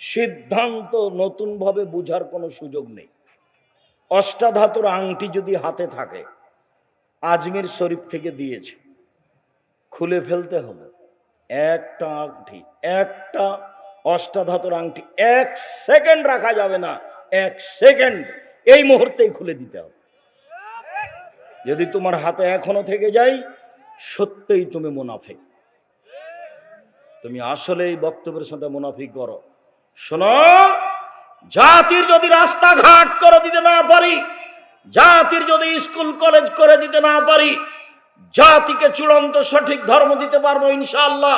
সিদ্ধান্ত নতুনভাবে বুঝার কোনো সুযোগ নেই। অষ্টাধাতুর আংটি যদি হাতে থাকে, আজমির শরীফ থেকে দিয়েছে। খুলে ফেলতে হবে। একটা আংটি, একটা অষ্টাধাতুর আংটি, এক সেকেন্ড রাখা যাবে না, এক সেকেন্ড। এই মুহূর্তেই খুলে দিতে হবে। যদি তোমার হাতে এখনও থেকে যাই সত্যই তুমি মুনাফিক। তুমি আসলে এই বক্তব্যের সাথে মুনাফিক করো। শোনো, জাতির যদি রাস্তাঘাট করে দিতে না পারি, জাতির যদি স্কুল, কলেজ করে দিতে না পারি, জাতিকে চূড়ান্ত সঠিক ধর্ম দিতে পারব ইনশাআল্লাহ।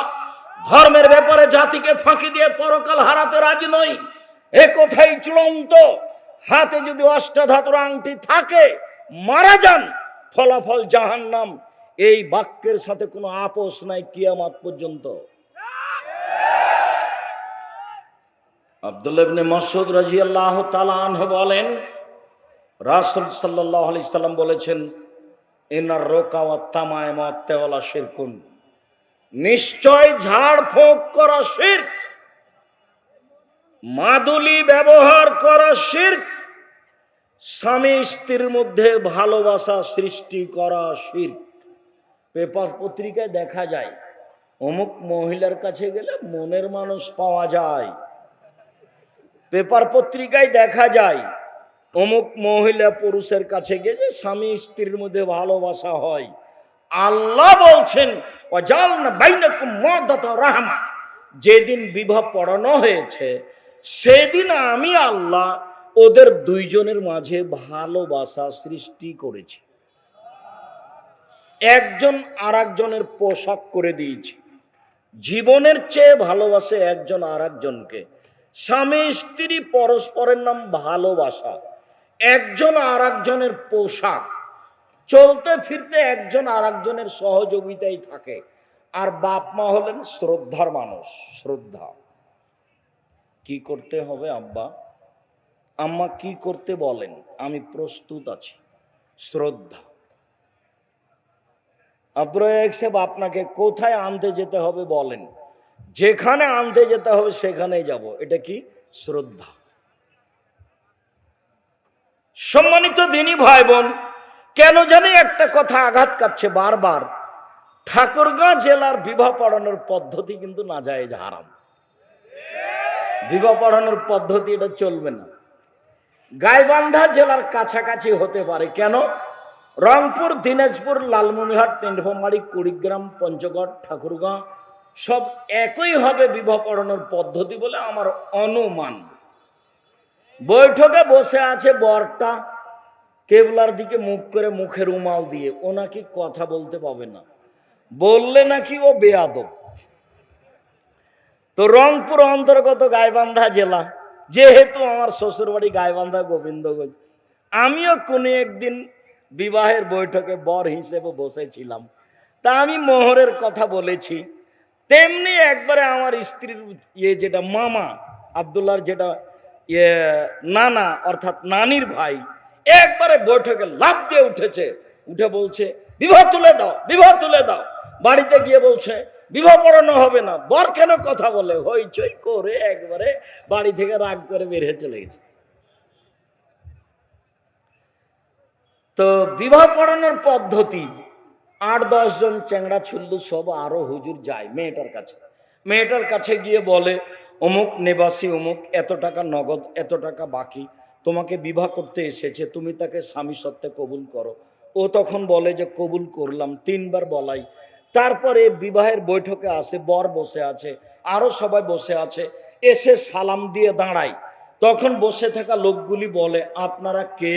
ধর্মের ব্যাপারে জাতিকে ফাঁকি দিয়ে পরকাল হারাতে রাজি নই। এ কোথায় চূড়ান্ত। হাতে যদি অষ্টাধাতুর আংটি থাকে, মারা যান, ফলাফল জাহান্নাম। এই বাক্যের সাথে কোনো আপোষ নাই কিয়ামাত পর্যন্ত। আব্দুল্লাহ ইবনে মাসউদ রাদিয়াল্লাহু তাআলা আনহু বলেন, রাসূল সাল্লাল্লাহু আলাইহি সাল্লাম বলেছেন ইনার রোকা ওয়া তামায়ম ওয়া তেওলা শিরকুন। নিশ্চয় ঝাড়ফুঁক করা শিরক, মাদুলি ব্যবহার করা শিরক, স্বামী স্ত্রীর মধ্যে ভালোবাসা সৃষ্টি করা শিরক। পেপার পত্রিকায় দেখা যায়, অমুক মহিলার কাছে গেলে মনের মানুষ পাওয়া যায়। পেপার পত্রিকায় দেখা যায়, অমুক মহিলা পুরুষের কাছে গেছে স্বামী স্ত্রীর মধ্যে ভালোবাসা হয়। আল্লাহ বলছেন রাহমা। যেদিন বিবাহ পড়ানো হয়েছে, সেদিন আমি আল্লাহ ওদের দুইজনের মাঝে ভালোবাসা সৃষ্টি করেছি। একজন আর একজনের পোশাক করে দিয়েছি। জীবনের চেয়ে ভালোবাসে একজন আর একজনকে স্বামী, স্ত্রী, পরস্পরের নাম ভালোবাসা। একজন আর একজনের পোশাক। চলতে ফিরতে একজন আর একজনের সহযোগিতাই থাকে। আর বাপ মা হলেন শ্রদ্ধার মানুষ, শ্রদ্ধা। কি করতে হবে আব্বা? আম্মা কি করতে বলেন? আমি প্রস্তুত আছি। শ্রদ্ধা। আব্রয় সাহেব, আপনাকে কোথায় আনতে যেতে হবে বলেন? যেখানে আনতে যেতে হবে সেখানেই যাব। এটা কি? শ্রদ্ধা। সম্মানিত দিনী ভাই বোন কেন জানি একটা কথা আঘাত কাচ্ছে বারবার। ঠাকুরগাঁ জেলার বিবাহ পড়ানোর পদ্ধতি কিন্তু না যায় হারাম। বিবাহ পড়ানোর পদ্ধতি এটা চলবে না। গাইবান্ধা জেলার কাছাকাছি হতে পারে। কেন? রংপুর, দিনাজপুর, লালমনিরহাট, নীলফামারী, কুড়িগ্রাম, পঞ্চগড় ঠাকুরগাঁ সব একই হবে বিবাহ পড়ানোর পদ্ধতি বলে আমার অনুমান। বৈঠকে বসে আছে বরটা, কেবলার দিকে মুখ করে মুখে রুমাল দিয়ে, ও নাকি কথা বলতে পাবে না। বললে নাকি ও বেয়াদব। তো রংপুর অন্তর্গত গাইবান্ধা জেলা, যেহেতু আমার শ্বশুরবাড়ি গাইবান্ধা গোবিন্দগঞ্জ, আমিও কোনো একদিন বিবাহের বৈঠকে বর হিসেবে বসেছিলাম। তা আমি মোহরের কথা বলেছি। তেমনি একবারে আমার স্ত্রীর ইয়ে যেটা মামা আবদুল্লার যেটা ইয়ে নানা, অর্থাৎ নানির ভাই, একবারে বৈঠকে লাভ দিয়ে উঠেছে। উঠে বলছে, বিবাহ তুলে দাও, বিবাহ তুলে দাও। বাড়িতে গিয়ে বলছে, বিবাহ পড়ানো হবে না, বর কেন কথা বলে? হইচই করে একবারে বাড়ি থেকে রাগ করে বের হয়ে চলে গেছে। তো বিবাহ পড়ানোর পদ্ধতি, আট, দশ জন চ্যাংড়া ছুল্লু সব আরও হুজুর যায় মেয়েটার কাছে। মেয়েটার কাছে গিয়ে বলে, অমুক নেবাসী, অমুক এত টাকা নগদ, এত টাকা বাকি, তোমাকে বিবাহ করতে এসেছে, তুমি তাকে স্বামী সত্ত্বে কবুল করো। ও তখন বলে যে, কবুল করলাম। তিনবার বলাই। তারপরে বিবাহের বৈঠকে আসে, বর বসে আছে, আরও সবাই বসে আছে, এসে সালাম দিয়ে দাঁড়ায়। তখন বসে থাকা লোকগুলি বলে, আপনারা কে?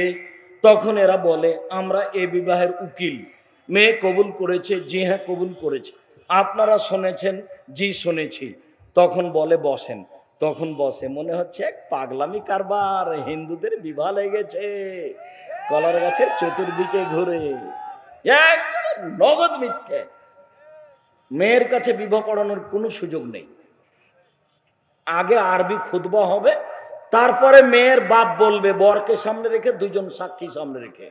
তখন এরা বলে, আমরা এ বিবাহের উকিল। মেয়ে কবুল করেছে, জি হ্যাঁ কবুল করেছে। আপনারা শুনেছেন, জি শুনেছি। তখন বলে, বসেন। তখন বসে, মনে হচ্ছে এক পাগলামি কারবার, হিন্দুদের বিবাহ লেগেছে কলার গাছের চতুর্দিকে ঘুরে নগদ মিথ্যে। মেয়ের কাছে বিবাহ পড়ানোর কোনো সুযোগ নেই। আগে আরবি খুতবা হবে তারপরে মেয়ের বাপ বলবে, বরকে সামনে রেখে, দুজন সাক্ষী সামনে রেখে।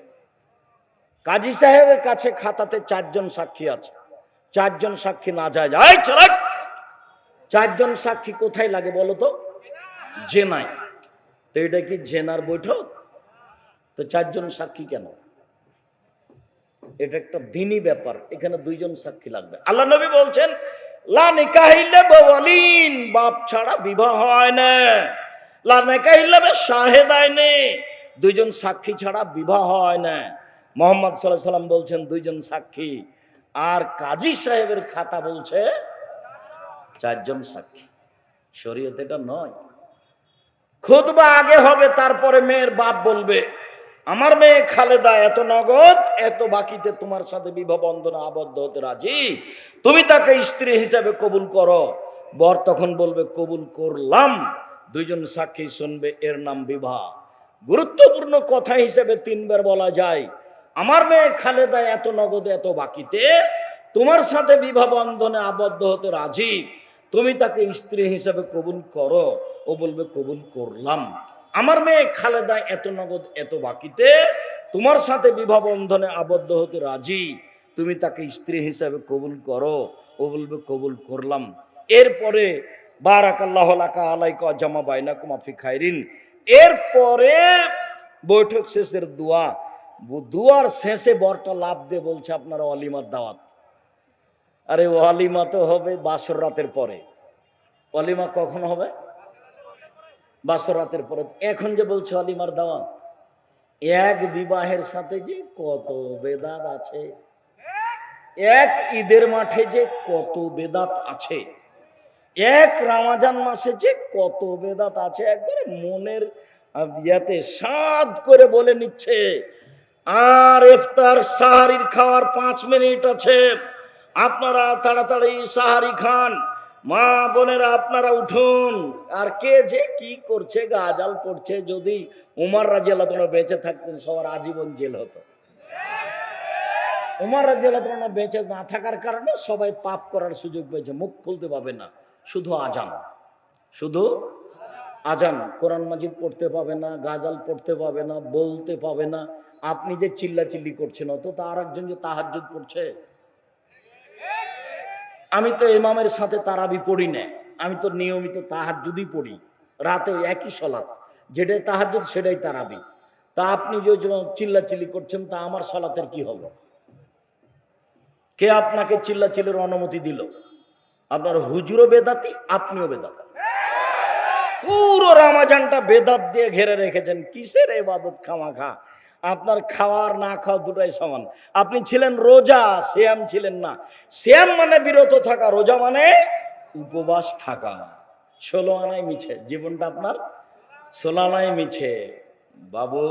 কাজী সাহেবের কাছে খাতাতে চারজন সাক্ষী আছে। চারজন সাক্ষী না যায় যায়। চারজন সাক্ষী কোথায় লাগে বলো তো? জেনায়। তো এটা কি জেনার বৈঠক? তো চারজন সাক্ষী কেন? এটা একটা দিনই ব্যাপার, এখানে দুইজন সাক্ষী লাগবে। আল্লাহ নবী বলছেন, লা নিকাহিল্লে বলিন বাপ ছাড়া বিবাহ হয় না। দুইজন সাক্ষী ছাড়া বিবাহ হয় না। মোহাম্মদ সাল্লাহ সাল্লাম বলছেন, দুইজন সাক্ষী। আর কাজী সাহেবের খাতা বলছে, চারজন সাক্ষী। শরীয়ত এটা নয়। খুদবা আগে হবে, তারপরে মেয়ের বাপ বলবে, আমার মেয়ে খালেদা, এত নগদ, এত বাকিতে তোমার সাথে বিবাহ বন্ধনে আবদ্ধ হতে রাজি? তুমি তাকে স্ত্রী হিসাবে কবুল করো। বর তখন বলবে, কবুল করলাম। দুইজন সাক্ষী শুনবে, এর নাম বিবাহ গুরুত্বপূর্ণ কথা হিসেবে তিনবার বলা যায়, আমার মেয়ে খালেদা এত নগদ এত বাকিতে, তোমার সাথে বিবাহ বন্ধনে আবদ্ধ হতে রাজি। তুমি তাকে স্ত্রী হিসেবে কবুল করো। ও বলবে, কবুল করলাম। আমার মেয়ে খালেদা এত নগদ এত বাকিতে, তোমার সাথে বিবাহ বন্ধনে আবদ্ধ হতে রাজি। তুমি তাকে স্ত্রী হিসাবে কবুল করো। ও বলবে, কবুল করলাম। এরপরে বারাকাল্লাহ লাকা আলাইকা জামা বাইনা কুমাফি খাইরিন। এরপরে বৈঠক শেষের দোয়া। দুয়ার শেষে বরটা লাভ দিয়ে বলছে, আপনারা অলিমার দাওয়াত। আরে অলিমা তো হবে বাসর রাতের পরে। অলিমা কখন হবে? বাসর রাতের পরে। এখন যে বলছে অলিমার দাওয়াত, এক বিবাহের সাথে যে কত বেদাত আছে, এক ঈদের মাঠে যে কত বেদাত আছে। এক রামাজান মাসে যে কত বেদাত আছে, একবারে মনের ইয়াতে সাদ করে বলে নিচ্ছে। আর ইফতার সাহারির খাওয়ার পাঁচ মিনিট আছে। আপনারা তাড়াতাড়ি সাহারি খান। মা বোনেরা, আপনারা উঠুন। আর কে যে কি করছে গাজাল পড়ছে, যদি উমার রাজি আল্লাহ তোমরা বেঁচে থাকতেন, সবার আজীবন জেল হতো। উমার রাজি আল্লাহ তোমরা বেঁচে না থাকার কারণে সবাই পাপ করার সুযোগ পেয়েছে, মুখ খুলতে পাবে না। শুধু আজান। শুধু আজান। কোরআন মাজিদ পড়তে পাবে না, গাজাল পড়তে পাবে না, বলতে পাবে না। আপনি যে চিল্লা চিল্লি করছেন অত তা আর একজন যে তাহাজ্জুদ পড়ছে। আমি তো ইমামের সাথে তারাবি পড়ি না। আমি তো নিয়মিত তাহাজ্জুদই পড়ি। রাতে একই সলাৎ। যেটাই তাহাজ্জুদ, সেটাই তারাবি। তা আপনি যে চিল্লা চিল্লি করছেন, তা আমার সলাতের কি হলো? কে আপনাকে চিল্লা চিল্লির অনুমতি দিল? আপনার হুজুরও বেদাতি, আপনিও বেদাতি। পুরো রামাজানটা বেদাত দিয়ে ঘেরে রেখেছেন। কিসের এবাদত খামা খা আপনার খাওয়ার না খাওয়া দুটাই সমান। আপনি ছিলেন রোজা শ্যাম ছিলেন না। শ্যাম মানে বিরত থাকা, রোজা মানে উপবাস থাকা। ষোলো আনায় মিছে, জীবনটা আপনার ষোলো আনায় মিছে। বাবু,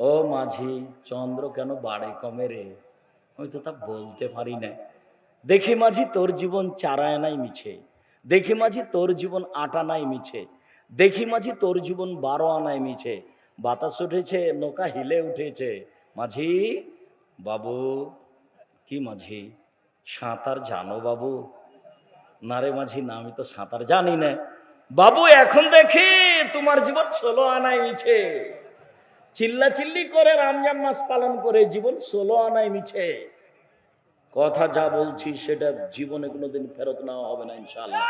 ও মাঝি, চন্দ্র কেন বাড়ে কমে রে? আমি তো তা বলতে পারি না। দেখি মাঝি তোর জীবন চারা আনাই মিছে। দেখি মাঝি তোর জীবন আট আনাই মিছে। দেখি মাঝি তোর জীবন বারো আনায় মিছে। বাতাস উঠেছে, নৌকা হিলে উঠেছে। মাঝি, বাবু, কি মাঝি? সাঁতার জানো বাবু? না রে মাঝি, না, আমি তো সাঁতার জানি না। বাবু, এখন দেখি তোমার জীবন ষোলো আনায় মিছে। চিল্লা চিল্লি করে রমজান মাস পালন করে জীবন ষোলো আনায় মিছে। কথা যা বলছি সেটা জীবনে কোনোদিন ফেরত নেওয়া হবে না ইনশাল্লাহ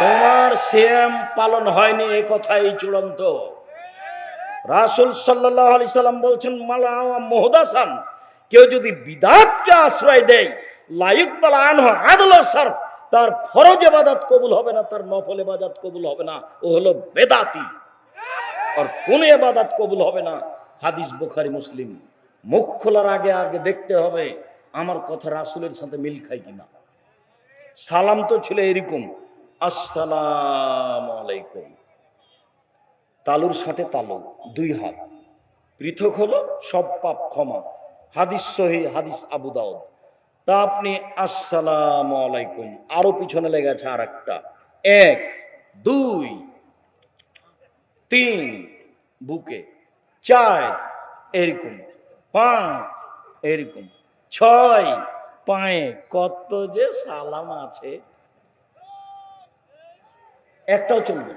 তোমার শ্যাম পালন হয়নি, এ কথাই চূড়ান্ত। রাসুল সাল্লাহ আলি সাল্লাম বলছেন মালা মোহদাসান, কেউ যদি বিদাতকে আশ্রয় দেয় লায়ুক বালা আনহ আদল সার্ফ, তার ফরজ এবাদাত কবুল হবে না, তার নফল এবাদাত কবুল হবে না, ও হলো বেদাতি। আর কোন এবাদাত কবুল হবে না, হাদিস বুখারি, মুসলিম। মুখ খোলার আগে আগে দেখতে হবে আমার কথা রাসুলের সাথে মিল খায় কিনা? সালাম তো ছিল এরকম, আসসালাম আলাইকুম। তালুর সাথে তালু, দুই হাত। পৃথক হলো সব পাপ ক্ষমা। হাদিস সহি, হাদিস আবু দাউদ। তা আপনি আসসালাম আলাইকুম। আরও পিছনে লেগেছে আর একটা এক, দুই, তিন, বুকে। চার, এরকম। পাঁচ, এরকম। ছয় পায়ে কত যে সালাম আছে। একটাও চলবে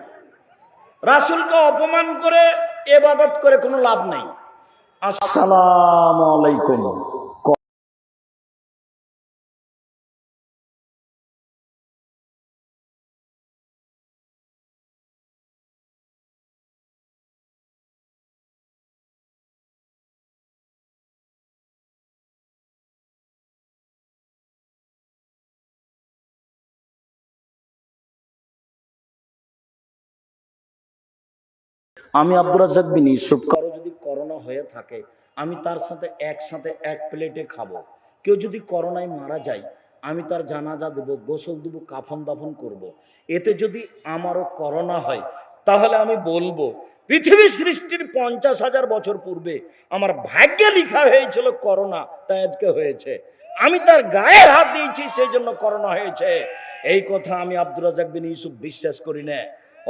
রাসুলকে অপমান করে, এবাদত করে কোনো লাভ নাই। আসসালাম আলাইকুম। আমি আব্দুর রাজ্জাক বিন ইউসুফ, কারও যদি করোনা হয়ে থাকে, আমি তার সাথে একসাথে এক প্লেটে খাব। কেউ যদি করোনায় মারা যায়, আমি তার জানাজা দেবো, গোসল দেবো, কাফন দাফন করব। এতে যদি আমারও করোনা হয়, তাহলে আমি বলব, পৃথিবী সৃষ্টির পঞ্চাশ হাজার বছর পূর্বে আমার ভাগ্যে লিখা হয়েছিল করোনা, তাই আজকে হয়েছে। আমি তার গায়ে হাত দিয়েছি, সেই জন্য করোনা হয়েছে। এই কথা আমি আব্দুর রাজাক বিন ইউসুফ বিশ্বাস করি না।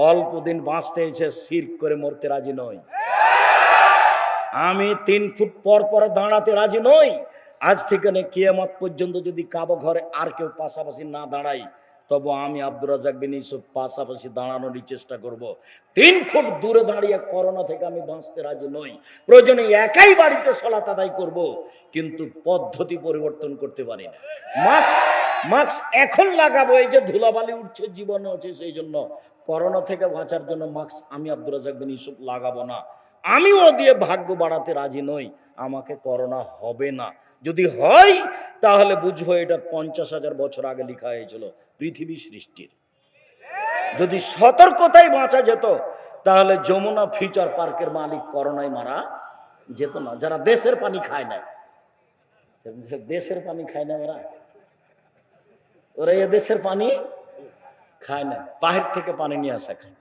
অল্প দিন বাঁচতে এসে সির করে মরতে রাজি নই আমি তিন ফুট পর পর দাঁড়াতে রাজি নই আজ থেকে নে কিয়ামত পর্যন্ত যদি কাবো ঘরে আর কেউ পাশাপাশি না দাঁড়াই তবে আমি আব্দুর রাজাক বিন ইউসুফ পাশাপাশি দাঁড়ানোরই চেষ্টা করব। তিন ফুট দূরে দাঁড়িয়ে করোনা থেকে আমি বাঁচতে রাজি নই প্রয়োজনে একাই বাড়িতে সলাত আদায় করব। কিন্তু পদ্ধতি পরিবর্তন করতে পারি না মাস্ক মাস্ক এখন লাগাবো, এই যে ধুলাবালি উঠছে, জীবনে আছে সেই জন্য করোনা থেকে বাঁচার জন্য মাস্ক আমি আব্দুর রাজাক বিন ইউসুফ লাগাবো না। আমিও দিয়ে ভাগ্য বাড়াতে রাজি নই। আমাকে করোনা হবে না। যদি হয়, তাহলে বুঝব এটা পঞ্চাশ হাজার বছর আগে লেখা হয়েছিল, পৃথিবী সৃষ্টির। যদি সতর্কতায় বাঁচা যেত, তাহলে যমুনা ফিউচার পার্কের মালিক করোনায় মারা যেত না। যারা দেশের পানি খায় না, দেশের পানি খায় না ওরা। ওরা এ দেশের পানি খায় না, বাহির থেকে পানি নিয়ে আসা খায়।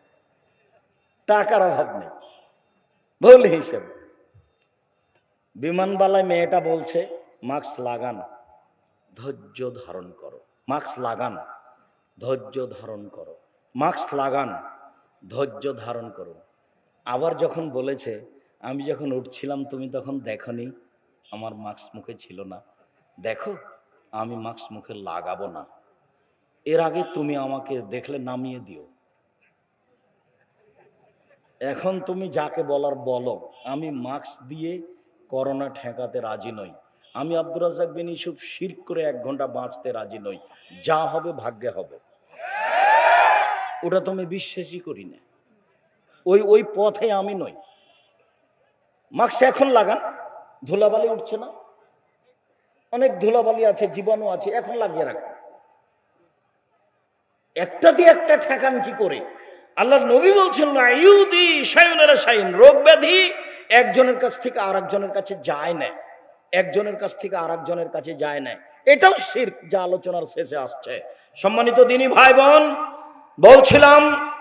টাকার অভাব নেই। ভুল হিসেব। বিমানবালায় মেয়েটা বলছে, মাস্ক লাগান, ধৈর্য ধারণ করো। মাস্ক লাগান, ধৈর্য ধারণ করো। মাস্ক লাগান, ধৈর্য ধারণ করো। আবার যখন বলেছে, আমি যখন উঠছিলাম, তুমি তখন দেখনি, আমার মাস্ক মুখে ছিল না। দেখো, আমি মাস্ক মুখে লাগাবো না। এর আগে তুমি আমাকে দেখলে নামিয়ে দিও। এখন তুমি যাকে বলার বলো, আমি মাস্ক দিয়ে করোনা ঠেকাতে রাজি নই। আমি আব্দুর রাজাক বিন ইসুফ শির করে এক ঘণ্টা বাঁচতে রাজি নই। যা হবে ভাগ্যে হবে। ওটা তো আমি বিশ্বাসই করি না। ওই ওই পথে আমি নই। মাস্ক এখন লাগান। ধুলাবালি উঠছে না। অনেক ধুলাবালি আছে, জীবাণু আছে, এখন লাগিয়ে রাখেন। একটা দিয়ে একটা ঠেকান কি করে? আল্লাহ নবী বলছেন না ইউদি সায়নের সাইন রোগ ব্যাধি একজনের কাছ থেকে আর একজনের কাছে যায় না। একজনের কাছ থেকে আর একজনের কাছে যায় না। এটাও শির যা আলোচনার শেষে আসছে। সম্মানিত দিনী ভাই বোন, বলছিলাম